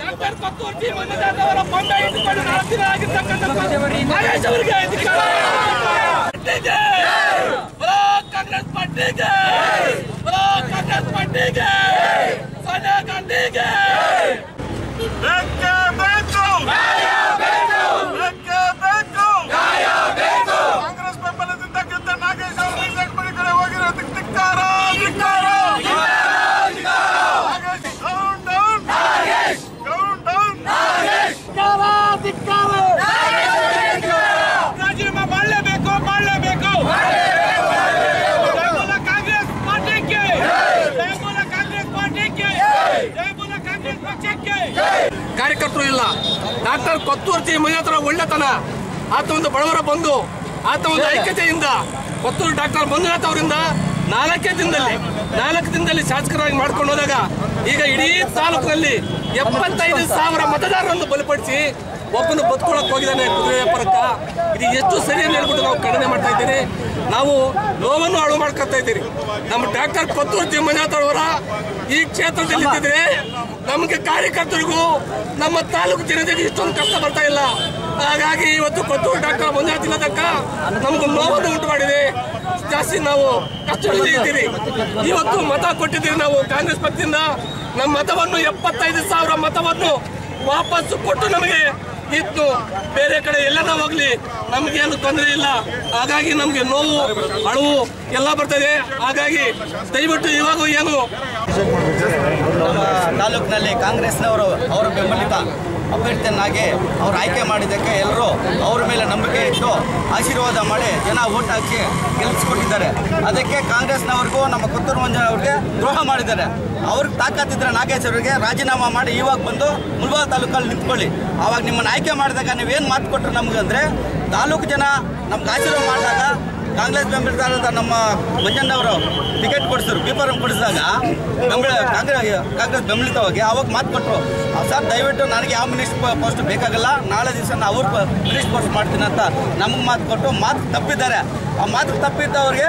Doctor Kothur G. Manjunath ಅವರ ಬೊಂಬೆ ಇಟ್ಟುಕೊಂಡು ನಾಲ್ಕು ದಿನ ಆಗಿರ್ತಕ್ಕಂಥ ನಾಗೇಶ್ ಅವರಿಗೆ ಕಾಂಗ್ರೆಸ್ ಪಾರ್ಟಿಗೆ ಕಾಂಗ್ರೆಸ್ ಪಾರ್ಟಿಗೆ ಸೋನಿಯಾ ಗಾಂಧಿಗೆ. ಬೇಕೇ ಬೇಕು ಕಾಂಗ್ರೆಸ್ ಬೆಂಬಲದಿಂದ ಗೆದ್ದ ನಾಗೇಶ್ ಅವರು ರಿಸಲ್ಟ್ ಬಳಿ ಕಡೆ ಹೋಗಿರೋದಕ್ಕೆ ಧಿಕ್ಕಾರ ಧಿಕ್ಕಾರ Nagesh down down down down ರಾಜೀನಾಮೆ ಮಾಡಲೇಬೇಕು ಮಾಡಲೇಬೇಕು ಜಯಮೂಲ ಕಾಂಗ್ರೆಸ್ ಪಾರ್ಟಿಗೆ ಜಯಮೂಲ ಕಾಂಗ್ರೆಸ್ ಪಾರ್ಟಿಗೆ ಜಯಮೂಲ ಕಾಂಗ್ರೆಸ್ ಪಕ್ಷಕ್ಕೆ ಕಾರ್ಯಕರ್ತರು ಇಲ್ಲ. ಡಾಕ್ಟರ್ ಕೊತ್ತೂರ್ಜಿ ಹತ್ರ ಒಳ್ಳೆತನ. ಆತ ಒಂದು ಬಡವರ ಬಂದು ಆತ ಒಂದು ಐಕ್ಯತೆಯಿಂದ ಕೊತ್ತೂರು ಡಾಕ್ಟರ್ ಮಂಜುನಾಥ್ ಅವರಿಂದ ನಾಲ್ಕೇ ದಿನದಲ್ಲಿ ನಾಲ್ಕು ದಿನದಲ್ಲಿ ಶಾಸಕರಾಗಿ ಮಾಡ್ಕೊಂಡು ಹೋದಾಗ ಈಗ ಇಡೀ ತಾಲೂಕಿನಲ್ಲಿ ಎಪ್ಪತ್ತೈದು ಸಾವಿರ ಮತದಾರರನ್ನು ಬಲಪಡಿಸಿ ಒಬ್ಬನು ಬದುಕೊಳಕ್ಕೆ ಹೋಗಿದ್ದಾನೆ ಕುದುರೆ ವ್ಯಾಪಾರಕ್ಕ ಇದು ಎಷ್ಟು ಸರಿ ಅಂತ ಹೇಳ್ಬಿಟ್ಟು ನಾವು ಖಂಡನೆ ಮಾಡ್ತಾ ಇದ್ದೀರಿ ನಾವು ನೋವನ್ನು ಹಾಳು ಮಾಡ್ಕೊತಾ ಇದ್ದೀರಿ. ನಮ್ಮ ಡಾಕ್ಟರ್ ಕೊತ್ತೂರು ಜಿ ಅವರ ಈ ಕ್ಷೇತ್ರದಲ್ಲಿ ಇದ್ದಿದ್ರೆ ನಮಗೆ ಕಾರ್ಯಕರ್ತರಿಗೂ ನಮ್ಮ ತಾಲೂಕು ಜನತೆಗೆ ಇಷ್ಟೊಂದು ಕಷ್ಟ ಬರ್ತಾ ಇಲ್ಲ. ಹಾಗಾಗಿ ಇವತ್ತು ಕೊತ್ತೂರು ಡಾಕ್ಟರ್ ಮಂಜುನಾಥ್ ಇಲ್ಲದಕ್ಕ ನಮ್ಗೆ ನೋವನ್ನು ಉಂಟು ಮಾಡಿದೆ. ಜಾಸ್ತಿ ನಾವು ಕಷ್ಟದಲ್ಲಿ ಇದ್ದೀರಿ. ಇವತ್ತು ಮತ ಕೊಟ್ಟಿದ್ದೀರಿ ನಾವು ಕಾಂಗ್ರೆಸ್ ಪಕ್ಷದಿಂದ. ನಮ್ಮ ಮತವನ್ನು ಎಪ್ಪತ್ತೈದು ಸಾವಿರ ಮತವನ್ನು ವಾಪಸ್ಸು ಕೊಟ್ಟು ನಮಗೆ ಇತ್ತು. ಬೇರೆ ಕಡೆ ಎಲ್ಲದ ಹೋಗ್ಲಿ. ನಮಗೇನು ತೊಂದರೆ ಇಲ್ಲ. ಹಾಗಾಗಿ ನಮಗೆ ನೋವು, ಅಳುವು ಎಲ್ಲ ಬರ್ತದೆ ಹಾಗಾಗಿ ದಯವಿಟ್ಟು ಇವಾಗ ಏನು ನಮ್ಮ ತಾಲೂಕಿನಲ್ಲಿ ಕಾಂಗ್ರೆಸ್ನವರು ಅವರ ಬೆಂಬಲಿತ. ಅಭ್ಯರ್ಥಿಯನ್ನಾಗಿ ಅವರು ಆಯ್ಕೆ ಮಾಡಿದ್ದಕ್ಕೆ ಎಲ್ಲರೂ ಅವರ ಮೇಲೆ ನಂಬಿಕೆ ಇಟ್ಟು ಆಶೀರ್ವಾದ ಮಾಡಿ ಜನ ಓಟ್ ಹಾಕಿ ಗೆಲ್ಲಿಸ್ಕೊಟ್ಟಿದ್ದಾರೆ ಅದಕ್ಕೆ ಕಾಂಗ್ರೆಸ್ನವ್ರಿಗೂ, ನಮ್ಮ ಪುತ್ತೂರು ಮಂಜುನಾಥ್ ಅವ್ರಿಗೆ ದ್ರೋಹ ಮಾಡಿದ್ದಾರೆ. ಅವ್ರಿಗೆ ತಾಕತ್ತಿದ್ರೆ ನಾಗೇಶ್ ಅವರಿಗೆ ರಾಜೀನಾಮೆ ಮಾಡಿ ಇವಾಗ ಬಂದು ಮುಲ್ಬಾಲ್ ತಾಲೂಕಲ್ಲಿ ನಿಂತ್ಕೊಳ್ಳಿ. ಆವಾಗ ನಿಮ್ಮನ್ನು ಆಯ್ಕೆ ಮಾಡಿದಾಗ ನೀವೇನು ಮಾತು ಕೊಟ್ಟರು ನಮಗೆ ಅಂದರೆ, ತಾಲೂಕು ಜನ ನಮ್ಗೆ ಆಶೀರ್ವಾದ ಮಾಡಿದಾಗ ಕಾಂಗ್ರೆಸ್ ಬೆಂಬಲಿತ ನಮ್ಮ ಮಂಜಣ್ಣವರು ಟಿಕೆಟ್ ಕೊಡಿಸಿದ್ರು, ಪೇಪರ್ ಕೊಡಿಸಿದಾಗ ಕಾಂಗ್ರೆಸ್ ಕಾಂಗ್ರೆಸ್ ಬೆಂಬಲಿತವಾಗಿ ಅವಾಗ ಮಾತು ಕೊಟ್ಟರು ಸರ್, ದಯವಿಟ್ಟು ನನಗೆ ಯಾವ ಮಿನಿಸ್ಟರ್ ಪೋಸ್ಟ್ ಬೇಕಾಗಲ್ಲ, ನಾಳೆ ದಿವಸ ನಾವು ಅವ್ರ ಮಿನಿಸ್ಟರ್ ಪೋಸ್ಟ್ ಮಾಡ್ತೀನಿ ಅಂತ ನಮಗೆ ಮಾತು ಕೊಟ್ಟು ಮಾತು ತಪ್ಪಿದ್ದಾರೆ. ಆ ಮಾತು ತಪ್ಪಿದ್ದವ್ರಿಗೆ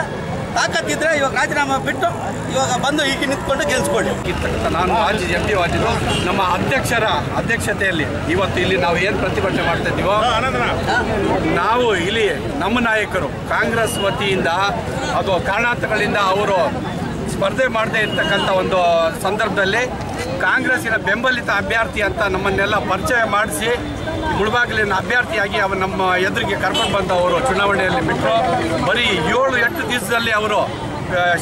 ತಾಕತ್ತಿದ್ರೆ ಇವಾಗ ರಾಜೀನಾಮೆ ಬಿಟ್ಟು ಇವಾಗ ಬಂದು ಈಗ ನಿಂತ್ಕೊಂಡು ಗೆಲ್ಸ್ಕೊಳ್ಳಿ. ಇರ್ತಕ್ಕಂಥ ನಾನು ಮಾಜಿ ಎಂ ಪಿ ವಾಜಿದ್ರು ನಮ್ಮ ಅಧ್ಯಕ್ಷರ ಅಧ್ಯಕ್ಷತೆಯಲ್ಲಿ ಇವತ್ತು ಇಲ್ಲಿ ನಾವು ಏನು ಪ್ರತಿಭಟನೆ ಮಾಡ್ತಾ ಇದ್ದೀವೋ ನಾವು ಇಲ್ಲಿ ನಮ್ಮ ನಾಯಕರು ಕಾಂಗ್ರೆಸ್ ವತಿಯಿಂದ ಅದು ಕಾರಣಾಂತರಗಳಿಂದ ಅವರು ಸ್ಪರ್ಧೆ ಮಾಡದೇ ಇರ್ತಕ್ಕಂಥ ಒಂದು ಸಂದರ್ಭದಲ್ಲಿ ಕಾಂಗ್ರೆಸ್ಸಿನ ಬೆಂಬಲಿತ ಅಭ್ಯರ್ಥಿ ಅಂತ ನಮ್ಮನ್ನೆಲ್ಲ ಪರಿಚಯ ಮಾಡಿಸಿ ಮುಳಬಾಗಿಲಿನ ಅಭ್ಯರ್ಥಿಯಾಗಿ ಅವರು ನಮ್ಮ ಎದುರಿಗೆ ಕರ್ಕೊಂಡು ಬಂದವರು ಚುನಾವಣೆಯಲ್ಲಿ ಬಿಟ್ಟರು ಬರೀ ಏಳು, ಎಂಟು ದಿವಸದಲ್ಲಿ ಅವರು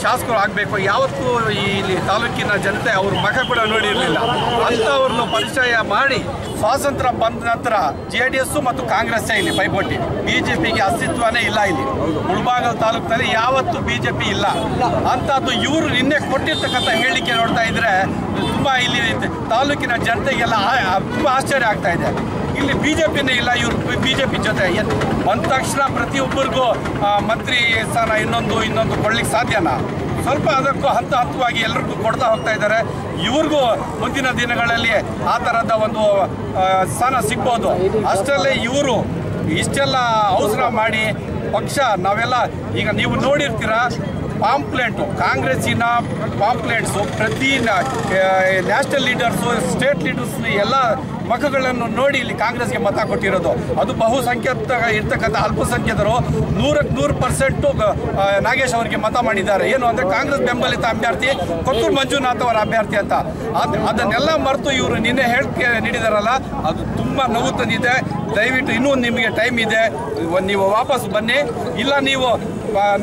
ಶಾಸಕರು ಆಗಬೇಕು. ಯಾವತ್ತೂ ಇಲ್ಲಿ ತಾಲೂಕಿನ ಜನತೆ ಅವ್ರ ಮಖ ಕೂಡ ನೋಡಿರಲಿಲ್ಲ. ಅಂಥವ್ರನ್ನ ಪರಿಚಯ ಮಾಡಿ ಸ್ವಾತಂತ್ರ್ಯ ಬಂದ ನಂತರ ಜೆ ಡಿ ಎಸ್ಸು ಮತ್ತು ಕಾಂಗ್ರೆಸ್ ಇಲ್ಲಿ ಪೈಪೋಟಿ. ಬಿ ಜೆ ಪಿಗೆ ಅಸ್ತಿತ್ವನೇ ಇಲ್ಲ ಇಲ್ಲಿ. ಮುಳಬಾಗಲ್ ತಾಲೂಕಿನಲ್ಲಿ ಯಾವತ್ತು ಬಿ ಜೆ ಪಿ ಇಲ್ಲ. ಅಂಥದ್ದು ಇವರು ನಿನ್ನೆ ಕೊಟ್ಟಿರ್ತಕ್ಕಂಥ ಹೇಳಿಕೆ ನೋಡ್ತಾ ಇದ್ರೆ ತುಂಬ ಇಲ್ಲಿ ತಾಲೂಕಿನ ಜನತೆಗೆಲ್ಲ ತುಂಬ ಆಶ್ಚರ್ಯ ಆಗ್ತಾ ಇದೆ. ಇಲ್ಲಿ ಬಿಜೆಪಿನೇ ಇಲ್ಲ, ಇವ್ರು ಬಿಜೆಪಿ ಜೊತೆ. ಎತ್- ಬಂದ ತಕ್ಷಣ ಪ್ರತಿಯೊಬ್ಬರಿಗೂ ಮಂತ್ರಿ ಸ್ಥಾನ ಇನ್ನೊಂದು ಇನ್ನೊಂದು ಕೊಡ್ಲಿಕ್ಕೆ ಸಾಧ್ಯನಾ? ಸ್ವಲ್ಪ ಅದಕ್ಕೂ ಹಂತ ಹಂತವಾಗಿ ಎಲ್ರಿಗೂ ಕೊಡ್ತಾ ಹೋಗ್ತಾ ಇದ್ದಾರೆ. ಇವ್ರಿಗೂ ಮುಂದಿನ ದಿನಗಳಲ್ಲಿ ಆ ಥರದ ಒಂದು ಸ್ಥಾನ ಸಿಗ್ಬೋದು. ಅಷ್ಟರಲ್ಲೇ ಇವರು ಇಷ್ಟೆಲ್ಲ ಅವಸರ ಮಾಡಿ ಪಕ್ಷ, ನಾವೆಲ್ಲ ಈಗ ನೀವು ನೋಡಿರ್ತೀರ, ಪಾಂಪ್ಲೆಂಟು, ಕಾಂಗ್ರೆಸ್ಸಿನ ಪಾಂಪ್ಲೆಂಟ್ಸು, ಪ್ರತಿ ನ್ಯಾಷನಲ್ ಲೀಡರ್ಸು, ಸ್ಟೇಟ್ ಲೀಡರ್ಸ್, ಎಲ್ಲ ಮಖಗಳನ್ನು ನೋಡಿ ಇಲ್ಲಿ ಕಾಂಗ್ರೆಸ್ಗೆ ಮತ ಕೊಟ್ಟಿರೋದು. ಅದು ಬಹುಸಂಖ್ಯಾತ ಇರ್ತಕ್ಕಂಥ ಅಲ್ಪಸಂಖ್ಯಾತರು ನೂರಕ್ಕೆ ನೂರು ಪರ್ಸೆಂಟು ನಾಗೇಶ್ ಅವರಿಗೆ ಮತ ಮಾಡಿದ್ದಾರೆ. ಏನು ಅಂದರೆ ಕಾಂಗ್ರೆಸ್ ಬೆಂಬಲಿತ ಅಭ್ಯರ್ಥಿ ಕೊತ್ತೂರು ಮಂಜುನಾಥ್ ಅವರ ಅಭ್ಯರ್ಥಿ ಅಂತ. ಅದ್ ಅದನ್ನೆಲ್ಲ ಮರೆತು ಇವರು ನಿನ್ನೆ ಹೇಳಿಕೆ ನೀಡಿದಾರಲ್ಲ, ಅದು ತುಂಬ ನೋವು ತಂದಿದೆ ದಯವಿಟ್ಟು ಇನ್ನೂ ನಿಮಗೆ ಟೈಮ್ ಇದೆ. ನೀವು ವಾಪಸ್ ಬನ್ನಿ. ಇಲ್ಲ ನೀವು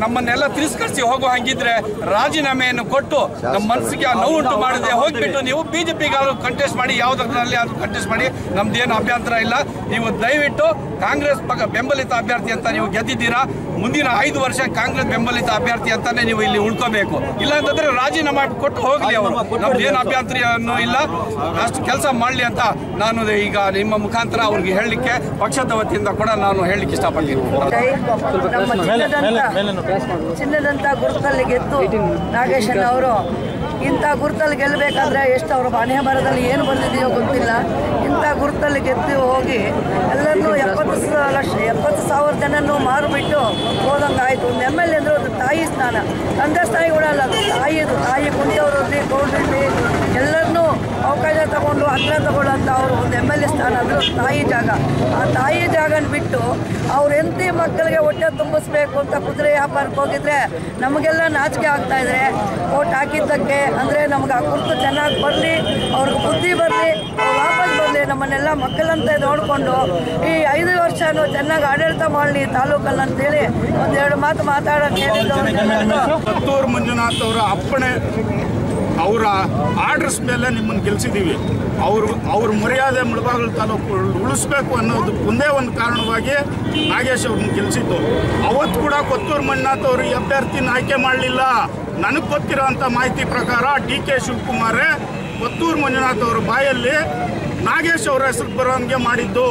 ನಮ್ಮನ್ನೆಲ್ಲ ತಿರಸ್ಕರಿಸಿ ಹೋಗೋ ಹಂಗಿದ್ರೆ ರಾಜೀನಾಮೆಯನ್ನು ಕೊಟ್ಟು ನಮ್ಮ ಮನಸ್ಸಿಗೆ ಆ ನೋವುಂಟು ಮಾಡಿದೆ ಹೋಗ್ಬಿಟ್ಟು ನೀವು ಬಿಜೆಪಿಗಾದ್ರು ಕಂಟೆಸ್ಟ್ ಮಾಡಿ ಯಾವುದರಲ್ಲಿ ಅದು ಕಂಟೆಸ್ಟ್ ಮಾಡಿ ನಮ್ದೇನು ಅಭ್ಯಂತರ ಇಲ್ಲ. ನೀವು ದಯವಿಟ್ಟು ಕಾಂಗ್ರೆಸ್ ಬೆಂಬಲಿತ ಅಭ್ಯರ್ಥಿ ಅಂತ ನೀವು ಗೆದ್ದಿದ್ದೀರಾ? ಮುಂದಿನ ಐದು ವರ್ಷ ಕಾಂಗ್ರೆಸ್ ಬೆಂಬಲಿತ ಅಭ್ಯರ್ಥಿ ಅಂತಾನೆ ನೀವು ಇಲ್ಲಿ ಉಳ್ಕೋಬೇಕು. ಇಲ್ಲ ಅಂತಂದ್ರೆ ರಾಜೀನಾಮೆ ಕೊಟ್ಟು ಹೋಗ್ಲಿ ಅವರು. ಏನು ಅಭ್ಯಂತರಿಯನ್ನು ಇಲ್ಲ. ಅಷ್ಟು ಕೆಲಸ ಮಾಡಲಿ ಅಂತ ನಾನು ಈಗ ನಿಮ್ಮ ಮುಖಾಂತರ ಅವ್ರಿಗೆ ಹೇಳಲಿಕ್ಕೆ ಪಕ್ಷದ ವತಿಯಿಂದ ಕೂಡ ನಾನು ಹೇಳಲಿಕ್ಕೆ ಇಷ್ಟಪಡ್ತೀನಿ. ನಮ್ಮ ಚಿನ್ನದಂತ ಚಿನ್ನದಂತ ಗುರುತಲ್ಲಿ ಗೆದ್ದು ನಾಗೇಶನ್ ಅವರು ಇಂಥ ಗುರುತಲ್ಲಿ ಗೆಲ್ಲಬೇಕಾದ್ರೆ ಎಷ್ಟು ಅವರು ಮನೆ ಮರದಲ್ಲಿ ಏನು ಬಂದಿದೆಯೋ ಗೊತ್ತಿಲ್ಲ. ಇಂಥ ಗುರುತಲ್ಲಿ ಗೆದ್ದು ಹೋಗಿ ಎಲ್ಲರನ್ನೂ ಎಪ್ಪತ್ತು ಲಕ್ಷ ಎಪ್ಪತ್ತು ಸಾವಿರ ಜನನೂ ಮಾರುಬಿಟ್ಟು ಹೋದಂಗೆ ಆಯಿತು ಒಂದು ಎಂ ಎಲ್ ಎ ಅಂದರೆ ಒಂದು ತಾಯಿ ಸ್ನಾನ. ತಂದೆ ಸ್ಥಾಯಿ ಕೂಡ ಅದು ತಾಯಿದು ತಾಯಿ ಕುಂಟವರಲ್ಲಿ ಗೌಡ್ರಲ್ಲಿ ಎಲ್ಲರನ್ನೂ ಅವಕಾಶ ತಗೊಂಡು ಹತ್ರ ತಗೊಳ್ಳೋಂಥ ಅವರು ಒಂದು ಎಂ ಎಲ್ ಎ ಸ್ಥಾನ ಅಂದರೆ ತಾಯಿ ಜಾಗ. ಆ ತಾಯಿ ಜಾಗನ ಬಿಟ್ಟು ಅವ್ರು ಹೆಂಡತಿ ಮಕ್ಕಳಿಗೆ ಹೊಟ್ಟೆ ತುಂಬಿಸ್ಬೇಕು ಅಂತ ಕುದುರೆ ವ್ಯಾಪಾರಕ್ಕೆ ಹೋಗಿದ್ರೆ ನಮಗೆಲ್ಲ ನಾಚಿಕೆ ಆಗ್ತಾಯಿದ್ರೆ ಓಟ್ ಹಾಕಿದ್ದಕ್ಕೆ ಅಂದರೆ ನಮ್ಗೆ ಆ ಕುರ್ತು ಚೆನ್ನಾಗಿ ಬರಲಿ, ಅವ್ರಿಗೆ ಬುದ್ಧಿ ಬರಲಿ ನಮ್ಮನ್ನೆಲ್ಲ ಮಕ್ಕಳಂತೆ ನೋಡಿಕೊಂಡು ಈ ಐದು ವರ್ಷನೂ ಚೆನ್ನಾಗಿ ಆಡಳಿತ ಮಾಡಲಿ ತಾಲೂಕಲ್ಲಿ ಅಂತೇಳಿ ಒಂದೆರಡು ಮಾತು ಮಾತಾಡೋದು ಮಂಜುನಾಥ್ ಅವರ ಅಪ್ಪಣೆ, ಅವರ ಆರ್ಡರ್ಸ್ ಮೇಲೆ ನಿಮ್ಮನ್ನು ಗೆಲ್ಸಿದ್ದೀವಿ. ಅವರು, ಅವ್ರ ಮರ್ಯಾದೆ ಮುಳಬಾಗಿಲು ತಾಲೂಕು ಉಳಿಸ್ಬೇಕು ಅನ್ನೋದು ಒಂದೇ ಒಂದು ಕಾರಣವಾಗಿ ನಾಗೇಶ್ ಅವ್ರನ್ನ ಗೆಲ್ಸಿದ್ದು. ಅವತ್ತು ಕೂಡ ಕೊತ್ತೂರು ಮಂಜುನಾಥ್ ಅವರು ಅಭ್ಯರ್ಥಿನ ಆಯ್ಕೆ ಮಾಡಲಿಲ್ಲ. ನನಗೆ ಗೊತ್ತಿರೋ ಮಾಹಿತಿ ಪ್ರಕಾರ ಡಿ ಕೆ ಶಿವಕುಮಾರೇ ಕೊತ್ತೂರು ಮಂಜುನಾಥ್ ಅವರ ಬಾಯಲ್ಲಿ ನಾಗೇಶ್ ಅವರ ಹೆಸರು ಬರವಣಿಗೆ ಮಾಡಿದ್ದು.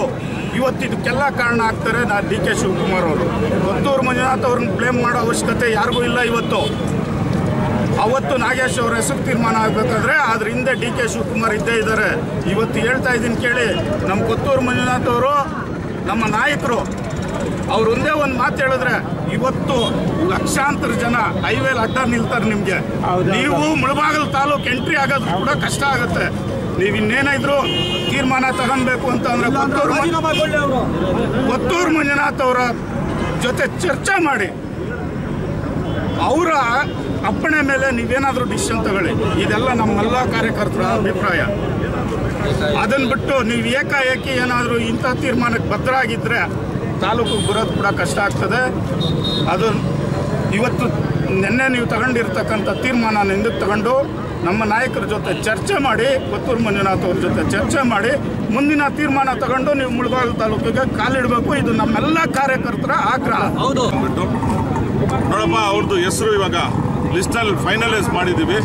ಇವತ್ತು ಇದಕ್ಕೆಲ್ಲ ಕಾರಣ ಆಗ್ತಾರೆ ನಾ ಡಿ ಕೆ ಶಿವಕುಮಾರ್ ಅವರು. ಒತ್ತೂರು ಮಂಜುನಾಥ್ ಅವ್ರನ್ನ ಬ್ಲೇಮ್ ಮಾಡೋ ಅವಶ್ಯಕತೆ ಯಾರಿಗೂ ಇಲ್ಲ ಇವತ್ತು. ಅವತ್ತು ನಾಗೇಶ್ ಅವರ ಹೆಸರು ತೀರ್ಮಾನ ಆಗಬೇಕಾದ್ರೆ ಅದ್ರ ಹಿಂದೆ ಡಿ ಕೆ ಶಿವಕುಮಾರ್ ಇದ್ದೇ ಇದ್ದಾರೆ ಇವತ್ತು ಹೇಳ್ತಾ ಇದ್ದೀನಿ ಕೇಳಿ. ನಮ್ಮ ಕೊತ್ತೂರು ಮಂಜುನಾಥ್ ಅವರು ನಮ್ಮ ನಾಯಕರು ಅವ್ರು ಒಂದೇ ಒಂದು ಮಾತು ಹೇಳಿದ್ರೆ ಇವತ್ತು ಲಕ್ಷಾಂತರ ಜನ ಹೈವೇಲಿ ಅಡ್ಡ ನಿಲ್ತಾರೆ ನಿಮಗೆ. ನೀವು ಮುಳಬಾಗಲ್ ತಾಲೂಕು ಎಂಟ್ರಿ ಆಗೋದು ಕೂಡ ಕಷ್ಟ ಆಗುತ್ತೆ. ನೀವು ಇನ್ನೇನಾದ್ರು ತೀರ್ಮಾನ ತಗೊಬೇಕು ಅಂತ ಅಂದ್ರೆ ಕೊತ್ತೂರು ಮಂಜುನಾಥ್ ಅವರ ಜೊತೆ ಚರ್ಚೆ ಮಾಡಿ. ಅವರ ಅಪ್ಪಣೆ ಮೇಲೆ ನೀವೇನಾದರೂ ಡಿಸಿಷನ್ ತಗೊಳ್ಳಿ. ಇದೆಲ್ಲ ನಮ್ಮೆಲ್ಲ ಕಾರ್ಯಕರ್ತರ ಅಭಿಪ್ರಾಯ. ಅದನ್ನು ಬಿಟ್ಟು ನೀವು ಏಕಾಏಕಿ ಏನಾದರೂ ಇಂಥ ತೀರ್ಮಾನಕ್ಕೆ ಬದ್ಧರಾಗಿದ್ದರೆ ತಾಲೂಕು ಬರೋದು ಕೂಡ ಕಷ್ಟ ಆಗ್ತದೆ. ಅದು ಇವತ್ತು ನಿನ್ನೆ ನೀವು ತಗೊಂಡಿರ್ತಕ್ಕಂಥ ತೀರ್ಮಾನ ಹಿಂದಕ್ಕೆ ತಗೊಂಡು ನಮ್ಮ ನಾಯಕರ ಜೊತೆ ಚರ್ಚೆ ಮಾಡಿ, ಪುತ್ತೂರು ಮಂಜುನಾಥ್ ಅವ್ರ ಜೊತೆ ಚರ್ಚೆ ಮಾಡಿ, ಮುಂದಿನ ತೀರ್ಮಾನ ತಗೊಂಡು ನೀವು ಮುಳಬಾಗಿಲು ತಾಲೂಕಿಗೆ ಕಾಲಿಡಬೇಕು ಇದು ನಮ್ಮೆಲ್ಲ ಕಾರ್ಯಕರ್ತರ ಆಗ್ರಹ. ಹೌದು. ನೋಡಪ್ಪ ಅವ್ರದ್ದು ಹೆಸರು ಇವಾಗ ಲಿಸ್ಟಲ್ಲಿ ಫೈನಲೈಸ್ ಮಾಡಿದ್ದೀವಿ.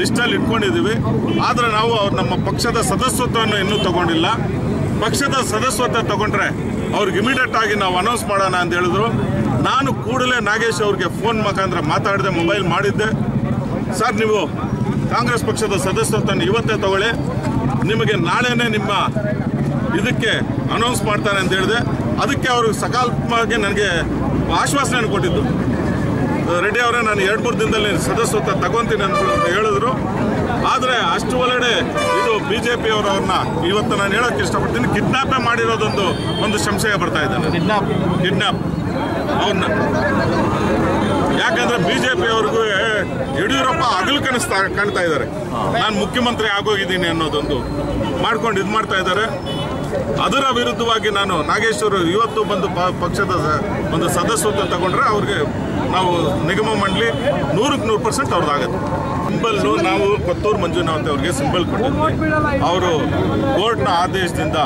ಲಿಸ್ಟಲ್ಲಿ ಇಟ್ಕೊಂಡಿದ್ದೀವಿ. ಆದರೆ ನಾವು ಅವ್ರು ನಮ್ಮ ಪಕ್ಷದ ಸದಸ್ಯತ್ವವನ್ನು ಇನ್ನೂ ತಗೊಂಡಿಲ್ಲ. ಪಕ್ಷದ ಸದಸ್ಯತ್ವ ತಗೊಂಡ್ರೆ ಅವ್ರಿಗೆ ಇಮಿಡಿಯೇಟ್ ಆಗಿ ನಾವು ಅನೌನ್ಸ್ ಮಾಡೋಣ ಅಂತ ಹೇಳಿದ್ರು. ನಾನು ಕೂಡಲೇ ನಾಗೇಶ್ ಅವ್ರಿಗೆ ಫೋನ್ ಮುಖಾಂತರ ಮಾತಾಡಿದೆ ಮೊಬೈಲ್ ಮಾಡಿದ್ದೆ. ಸರ್ ನೀವು ಕಾಂಗ್ರೆಸ್ ಪಕ್ಷದ ಸದಸ್ಯತ್ವವನ್ನು ಇವತ್ತೇ ತಗೊಳ್ಳಿ. ನಿಮಗೆ ನಾಳೆನೇ ನಿಮ್ಮ ಇದಕ್ಕೆ ಅನೌನ್ಸ್ ಮಾಡ್ತಾರೆ ಅಂತ ಹೇಳಿದೆ. ಅದಕ್ಕೆ ಅವರು ಸಕಾಲಕ್ಕೆ ನನಗೆ ಆಶ್ವಾಸನೆ ಕೊಟ್ಟಿದ್ದು. ರೆಡ್ಡಿ ಅವರೇ ನಾನು ಎರಡು ಮೂರು ದಿನದಲ್ಲಿ ಸದಸ್ಯತ್ವ ತಗೊಂತೀನಿ ಅಂತ ಹೇಳಿದ್ರು. ಆದರೆ ಅಷ್ಟು ಒಳಗಡೆ ಇದು ಬಿ ಜೆ ಪಿ ಅವರು ಅವ್ರನ್ನ ಇವತ್ತು ನಾನು ಹೇಳೋಕ್ಕೆ ಇಷ್ಟಪಡ್ತೀನಿ. ಕಿಡ್ನಾಪೇ ಮಾಡಿರೋದೊಂದು ಒಂದು ಸಂಶಯ ಬರ್ತಾ ಇದೆ ಕಿಡ್ನಾಪ್ ಕಿಡ್ನಾಪ್ ಅವ್ರನ್ನ ಯಾಕಂದ್ರೆ ಬಿಜೆಪಿ ಅವ್ರಿಗೂ ಯಡಿಯೂರಪ್ಪ ಹಗಲು ಕಾಣಿಸ್ತಾ, ಕಾಣ್ತಾ ಇದ್ದಾರೆ. ನಾನು ಮುಖ್ಯಮಂತ್ರಿ ಆಗೋಗಿದ್ದೀನಿ ಅನ್ನೋದೊಂದು ಮಾಡ್ಕೊಂಡು ಇದು ಮಾಡ್ತಾ ಇದ್ದಾರೆ. ಅದರ ವಿರುದ್ಧವಾಗಿ ನಾನು ನಾಗೇಶ್ವರು ಇವತ್ತು ಬಂದು ಪಕ್ಷದ ಒಂದು ಸದಸ್ಯತ್ವ ತಗೊಂಡ್ರೆ ಅವ್ರಿಗೆ ನಾವು ನಿಗಮ ಮಂಡಳಿ ನೂರಕ್ಕೆ ನೂರು ಪರ್ಸೆಂಟ್ ಅವ್ರದ್ದಾಗುತ್ತೆ ಸಿಂಬಲ್ ನಾವು ಕೊತ್ತೂರು ಮಂಜುನಾಥ್ ಅವ್ರಿಗೆ ಸಿಂಬಲ್ ಕೊಟ್ಟಿದ್ವಿ. ಅವರು ಕೋರ್ಟ್ನ ಆದೇಶದಿಂದ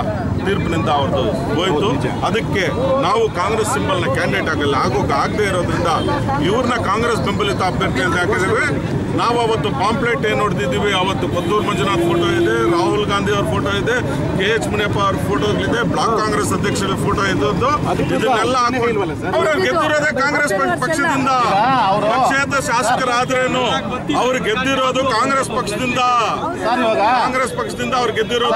ತೀರ್ಪಿನಿಂದ ಅವ್ರದ್ದು ಹೋಯ್ತು. ಅದಕ್ಕೆ ನಾವು ಕಾಂಗ್ರೆಸ್ ಸಿಂಬಲ್ನ ಕ್ಯಾಂಡಿಡೇಟ್ ಆಗಲ್ಲ ಆಗೋಕೆ ಆಗದೆ ಇರೋದ್ರಿಂದ ಇವ್ರನ್ನ ಕಾಂಗ್ರೆಸ್ ಬೆಂಬಲಿತ ಅಭ್ಯರ್ಥಿ ಅಂತ ಯಾಕಂದ್ರೆ ನಾವು ಅವತ್ತು ಪಾಂಪ್ಲೆಟ್ ಏನು ನೋಡ್ತಿದ್ದೀವಿ? ಅವತ್ತು ಕೊದ್ದೂರು ಮಂಜುನಾಥ್ ಫೋಟೋ ಇದೆ ರಾಹುಲ್ ಗಾಂಧಿ ಅವ್ರ ಫೋಟೋ ಇದೆ ಕೆ ಎಚ್ ಮುನಿಯಪ್ಪ ಅವ್ರ ಫೋಟೋ ಇದೆ ಬ್ಲಾಕ್ ಕಾಂಗ್ರೆಸ್ ಅಧ್ಯಕ್ಷರ ಫೋಟೋ ಇದ್ದದ್ದು. ಇದನ್ನೆಲ್ಲ ಅವರು ಗೆದ್ದಿರೋದೇ ಕಾಂಗ್ರೆಸ್ ಪಕ್ಷ- ಪಕ್ಷದಿಂದ. ಪಕ್ಷೇತ ಶಾಸಕರಾದ್ರೇನು ಅವ್ರು ಗೆದ್ದಿರೋದು ಕಾಂಗ್ರೆಸ್ ಪಕ್ಷದಿಂದ. ಕಾಂಗ್ರೆಸ್ ಪಕ್ಷದಿಂದ ಅವ್ರು ಗೆದ್ದಿರೋದು.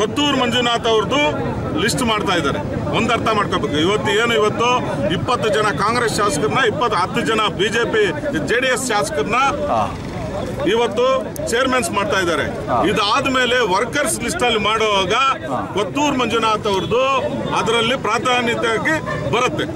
ಕೊತ್ತೂರು ಮಂಜುನಾಥ್ ಅವ್ರದ್ದು ಲಿಸ್ಟ್ ಮಾಡ್ತಾ ಇದ್ದಾರೆ. ಒಂದು ಅರ್ಥ ಮಾಡ್ಕೋಬೇಕು. ಇವತ್ತು ಏನು ಇವತ್ತು? ಇಪ್ಪತ್ತು ಜನ ಕಾಂಗ್ರೆಸ್ ಶಾಸಕರನ್ನ ಇಪ್ಪತ್ತು ಹತ್ತು ಜನ ಬಿಜೆಪಿ ಜೆ ಡಿ ಎಸ್ ಶಾಸಕರನ್ನ ಇವತ್ತು ಚೇರ್ಮನ್ಸ್ ಮಾಡ್ತಾ ಇದ್ದಾರೆ. ಇದಾದ್ಮೇಲೆ ವರ್ಕರ್ಸ್ ಲಿಸ್ಟ್ ಅಲ್ಲಿ ಮಾಡುವಾಗ ಕೊತ್ತೂರು ಮಂಜುನಾಥ್ ಅವ್ರದ್ದು ಅದರಲ್ಲಿ ಪ್ರಾಧಾನ್ಯತೆಯಾಗಿ ಬರುತ್ತೆ.